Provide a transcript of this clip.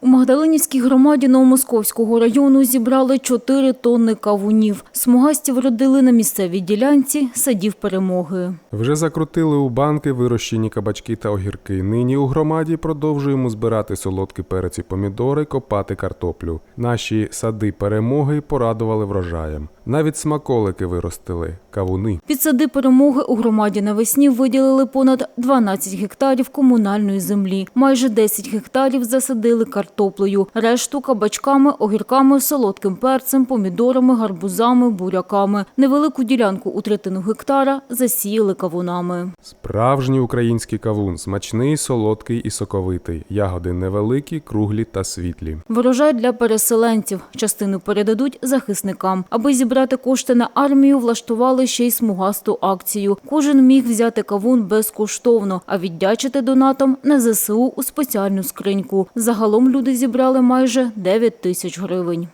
У Магдалинівській громаді Новомосковського району зібрали 4 тонни кавунів. Смугасті вродили на місцевій ділянці садів перемоги. Вже закрутили у банки вирощені кабачки та огірки. Нині у громаді продовжуємо збирати солодкі перець і помідори, копати картоплю. Наші сади перемоги порадували врожаєм. Навіть смаколики виростили кавуни. Під сади перемоги у громаді навесні виділили понад 12 гектарів комунальної землі. Майже 10 гектарів засадили картоплею, решту кабачками, огірками, солодким перцем, помідорами, гарбузами, буряками. Невелику ділянку у третину гектара засіяли кавунами. Справжній український кавун, смачний, солодкий і соковитий. Ягоди невеликі, круглі та світлі. Врожай для переселенців. Частину передадуть захисникам. Аби зібрати кошти на армію, влаштували ще й смугасту акцію. Кожен міг взяти кавун безкоштовно, а віддячити донатом на ЗСУ у спеціальну скриньку. Загалом люди зібрали майже 9 тисяч гривень.